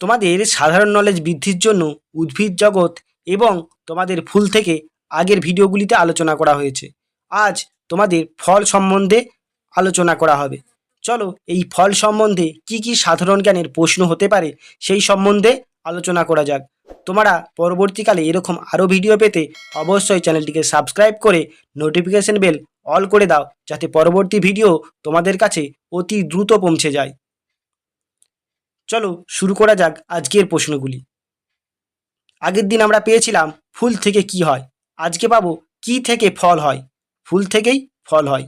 তোমাদের সাধারণ নলেজ বৃদ্ধির জন্য উদ্ভিদ জগৎ এবং তোমাদের ফুল থেকে আগের ভিডিওগুলিতে আলোচনা করা হয়েছে। আজ তোমাদের ফল সম্বন্ধে আলোচনা করা হবে। চলো এই ফল সম্বন্ধে কি কি সাধারণ জ্ঞানের প্রশ্ন হতে পারে সেই সম্বন্ধে আলোচনা করা যাক। তোমরা পরবর্তীকালে এরকম আরও ভিডিও পেতে অবশ্যই চ্যানেলটিকে সাবস্ক্রাইব করে নোটিফিকেশন বেল অল করে দাও, যাতে পরবর্তী ভিডিও তোমাদের কাছে অতি দ্রুত পৌঁছে যায়। চলো শুরু করা যাক আজকের প্রশ্নগুলি। আগের দিন আমরা পেয়েছিলাম ফুল থেকে কি হয়। আজকে পাবো কি থেকে ফল হয়। ফুল থেকেই ফল হয়।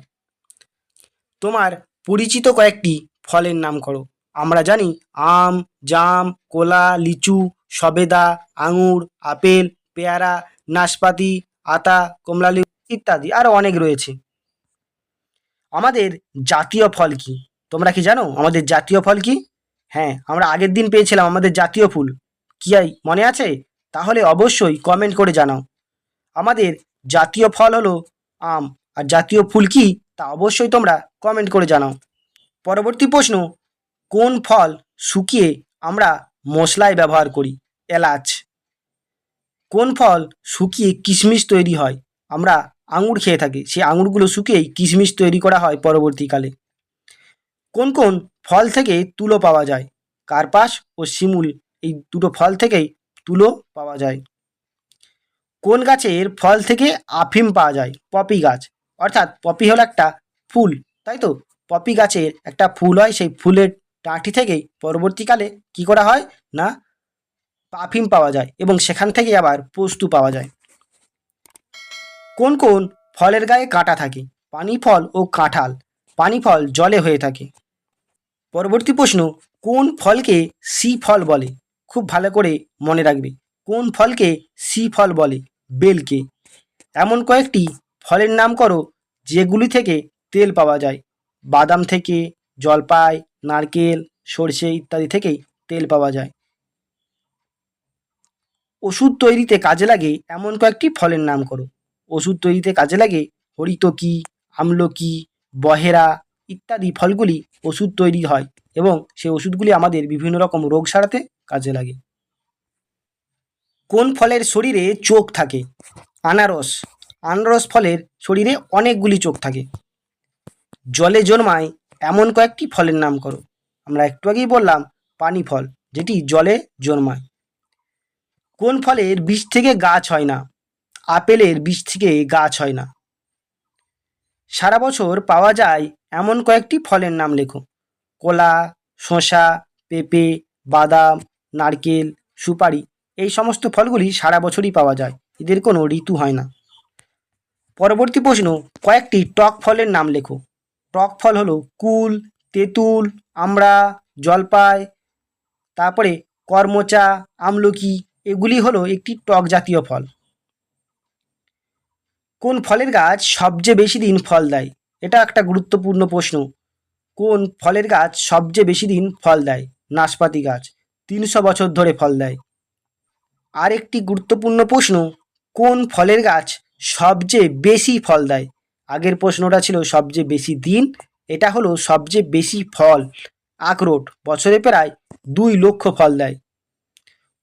তোমার পরিচিত কয়েকটি ফলের নাম করো। আমরা জানি আম, জাম, কলা, লিচু, সবেদা, আঙুর, আপেল, পেয়ারা, নাশপাতি, আতা, কমলালেবু ইত্যাদি আরও অনেক রয়েছে। আমাদের জাতীয় ফল কি? তোমরা কি জানো? আমাদের জাতীয় ফল কি? হ্যাঁ আমরা আগের দিন পেয়েছিলাম আমাদের জাতীয় ফুল। কি আই, মনে আছে? তাহলে অবশ্যই কমেন্ট করে জানাও। আমাদের জাতীয় ফল হলো আম, আর জাতীয় ফুল কি? তা অবশ্যই তোমরা কমেন্ট করে জানাও। পরবর্তী প্রশ্ন, কোন ফল শুকিয়ে আমরা মশলায় ব্যবহার করি? এলাচ। কোন ফল শুকিয়ে কিশমিশ তৈরি হয়? আমরা আঙুর খেয়ে থাকি। সেই আঙুরগুলো শুকিয়েই কিশমিশ তৈরি করা হয় পরবর্তীকালে। কোন কোন ফল থেকে তুলো পাওয়া যায়? কার্পাস ও শিমুল, এই দুটো ফল থেকেই তুলো পাওয়া যায়। কোন গাছের ফল থেকে আফিম পাওয়া যায়? পপি গাছ। অর্থাৎ পপি হলো একটা ফুল, তাই তো? পপি গাছের একটা ফুল হয়, সেই ফুলের ডাঁটি থেকেই পরবর্তীকালে কি করা হয়? না, আফিম পাওয়া যায় এবং সেখান থেকে আবার পোস্তু পাওয়া যায়। কোন কোন ফলের গায়ে কাঁটা থাকে? পানি ফল ও কাঁঠাল। পানি ফল জলে হয়ে থাকে। পরবর্তী প্রশ্ন, কোন ফলকে সি ফল বলে? খুব ভালো করে মনে রাখবে। কোন ফলকে সি ফল বলে? বেলকে। এমন কয়েকটি ফলের নাম করো, যেগুলি থেকে তেল পাওয়া যায়। বাদাম থেকে, জলপাই, নারকেল, সর্ষে ইত্যাদি থেকেই তেল পাওয়া যায়। ওষুধ তৈরিতে কাজে লাগে এমন কয়েকটি ফলের নাম করো। ওষুধ তৈরিতে কাজে লাগে হরিতকি, আমলকি বহেরা ইত্যাদি ফলগুলি ওষুধ তৈরি হয় এবং সেই ওষুধগুলি আমাদের বিভিন্ন রকম রোগ সারাতে কাজে লাগে। কোন ফলের শরীরে চোখ থাকে? আনারস। আনারস ফলের শরীরে অনেকগুলি চোখ থাকে। জলে জন্মায় এমন কয়েকটি ফলের নাম করো। আমরা একটু আগেই বললাম পানি ফল, যেটি জলে জন্মায়। কোন ফলের বীজ থেকে গাছ হয় না? আপেলের বীজ থেকে গাছ হয় না। সারা বছর পাওয়া যায় এমন কয়েকটি ফলের নাম লেখো। কলা, শসা, পেঁপে, বাদাম, নারকেল, সুপারি এই সমস্ত ফলগুলি সারা বছরই পাওয়া যায়। এদের কোনো ঋতু হয় না। পরবর্তী প্রশ্ন, কয়েকটি টক ফলের নাম লেখো। টক ফল হলো কুল, তেঁতুল, আমড়া, জলপাই, তারপরে করমচা, আমলকি, এগুলি হলো একটি টক জাতীয় ফল। কোন ফলের গাছ সবচেয়ে বেশি দিন ফল দেয়? এটা একটা গুরুত্বপূর্ণ প্রশ্ন। কোন ফলের গাছ সবচেয়ে বেশি দিন ফল দেয়? নাশপাতি গাছ, তিনশো বছর ধরে ফল দেয়। আর একটি গুরুত্বপূর্ণ প্রশ্ন, কোন ফলের গাছ সবচেয়ে বেশি ফল দেয়? আগের প্রশ্নটা ছিল সবচেয়ে বেশি দিন, এটা হলো সবচেয়ে বেশি ফল। আখরোট বছরে প্রায় দুই লক্ষ ফল দেয়।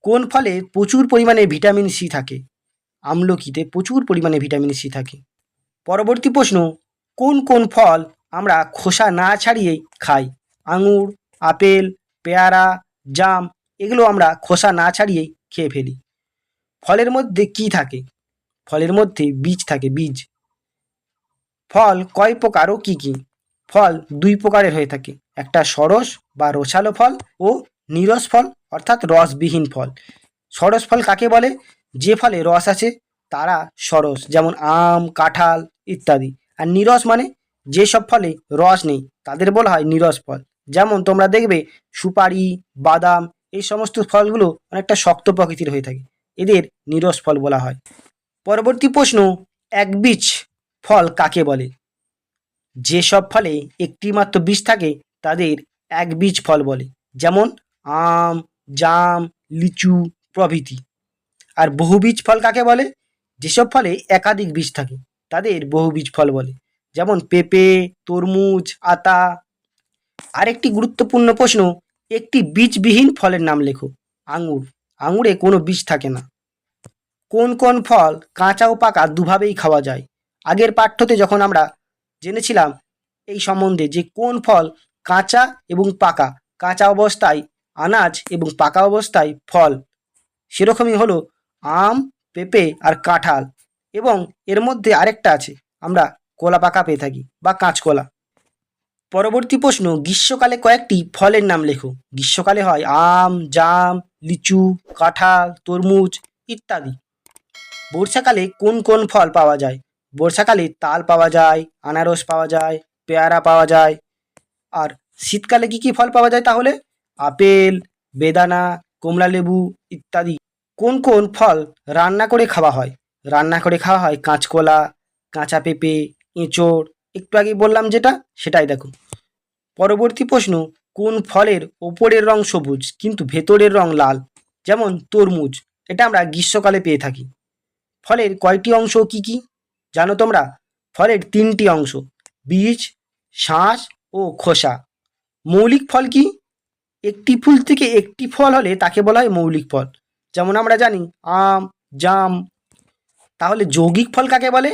কোন ফলে প্রচুর পরিমাণে ভিটামিন সি থাকে? আমলকিতে প্রচুর পরিমাণে ভিটামিন সি থাকে। পরবর্তী প্রশ্ন, কোন কোন ফল আমরা খোসা না ছাড়িয়েই খাই? আঙুর, আপেল, পেয়ারা, জাম, এগুলো আমরা খোসা না ছাড়িয়েই খেয়ে ফেলি। ফলের মধ্যে কি থাকে? ফলের মধ্যে বীজ থাকে, বীজ। ফল কয় প্রকার ও কী কী? ফল দুই প্রকারের হয়ে থাকে। একটা সরস বা রসালো ফল ও নিরস ফল, অর্থাৎ রসবিহীন ফল। সরস ফল কাকে বলে? যে ফলে রস আছে, তারা সরস, যেমন আম, কাঁঠাল ইত্যাদি। আর নিরস মানে যেসব ফলে রস নেই, তাদের বলা হয় নিরস ফল। যেমন তোমরা দেখবে সুপারি, বাদাম, এই সমস্ত ফলগুলো অনেকটা শক্ত প্রকৃতির হয়ে থাকে। এদের নিরস ফল বলা হয়। পরবর্তী প্রশ্ন, এক বীজ ফল কাকে বলে? যেসব ফলে একটি মাত্র বীজ থাকে, তাদের এক বীজ ফল বলে। যেমন আম, জাম, লিচু প্রভৃতি। আর বহুবীজ ফল কাকে বলে? যেসব ফলে একাধিক বীজ থাকে, তাদের বহুবীজ ফল বলে। যেমন পেঁপে, তরমুজ, আতা। আরেকটি গুরুত্বপূর্ণ প্রশ্ন, একটি বীজবিহীন ফলের নাম লেখো, আঙুর। আঙুরে কোনো বীজ থাকে না। কোন কোন ফল কাঁচা ও পাকা দুভাবেই খাওয়া যায়? আগের পাঠ্যতে যখন আমরা জেনেছিলাম এই সম্বন্ধে যে কোন ফল কাঁচা এবং পাকা, কাঁচা অবস্থায় আনাজ এবং পাকা অবস্থায় ফল সেরকমই হলো আম, পেঁপে আর কাঁঠাল এবং এর মধ্যে আরেকটা আছে, আমরা কলা পাকা পেয়ে থাকি বা কাঁচকলা। পরবর্তী প্রশ্ন, গ্রীষ্মকালে কয়েকটি ফলের নাম লেখো। গ্রীষ্মকালে হয় আম, জাম, লিচু, কাঁঠাল, তরমুজ ইত্যাদি। বর্ষাকালে কোন কোন ফল পাওয়া যায়? বর্ষাকালে তাল পাওয়া যায়, আনারস পাওয়া যায়, পেয়ারা পাওয়া যায়। আর শীতকালে কি কি ফল পাওয়া যায় তাহলে? আপেল, বেদানা কমলা লেবু ইত্যাদি। কোন কোন ফল রান্না করে খাওয়া হয়? রান্না করে খাওয়া হয় কাঁচকলা, কাঁচা পেঁপে, এঁচোড়। একটু আগে বললাম যেটা, সেটাই দেখো। পরবর্তী প্রশ্ন, কোন ফলের ওপরের রং সবুজ, কিন্তু ভেতরের রং লাল? যেমন তরমুজ, এটা আমরা গ্রীষ্মকালে পেয়ে থাকি। ফলের কয়টি অংশ কি কি? জানো তোমরা? ফলের তিনটি অংশ, বীজ, শাঁস ও খোসা। মৌলিক ফল কি? একটি ফুল থেকে একটি ফল হলে তাকে বলা হয় মৌলিক ফল। যেমন আমরা জানি, আম, জাম। তাহলে যৌগিক ফল কাকে বলে?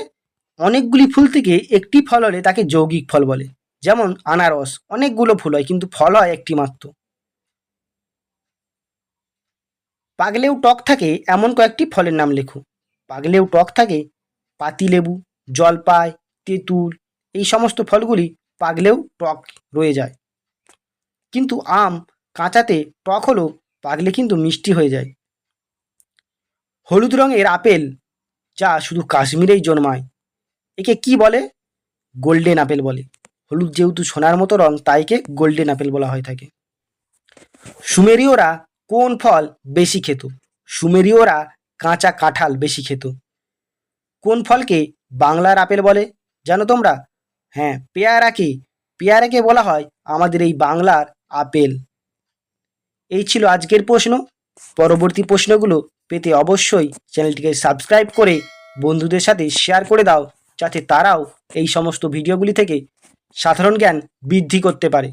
অনেকগুলি ফুল থেকে একটি ফল হলে তাকে যৌগিক ফল বলে। যেমন আনারস, অনেকগুলো ফুল হয়, কিন্তু ফল হয় একটি মাত্র পাগলেও টক থাকে, এমন কয়েকটি ফলের নাম লেখো। পাগলেও টক থাকে, পাতিলেবু, জলপাই, তেঁতুল, এই সমস্ত ফলগুলি পাগলেও টক রয়ে যায়। কিন্তু আম কাঁচাতে টক হলেও পাগলে কিন্তু মিষ্টি হয়ে যায়। হলুদ রঙের আপেল, যা শুধু কাশ্মীরেই জন্মায়। একে কি বলে? গোল্ডেন আপেল বলে। হলুদ যেহেতু সোনার মতো রং তাইকে গোল্ডেন আপেল বলা হয়ে থাকে। সুমেরীয়রা কোন ফল বেশি খেত? সুমেরীয়রা কাঁচা কাঁঠাল বেশি খেত। কোন ফলকে বাংলার আপেল বলে, জানো তোমরা? হ্যাঁ পেয়ারাকে। পেয়ারাকে বলা হয় আমাদের এই বাংলার আপেল। এই ছিল আজকের প্রশ্ন। পরবর্তী প্রশ্নগুলো পেতে অবশ্যই চ্যানেলটিকে সাবস্ক্রাইব করে বন্ধুদের সাথে শেয়ার করে দাও, যাতে তারাও এই সমস্ত ভিডিওগুলি থেকে সাধারণ জ্ঞান বৃদ্ধি করতে পারে।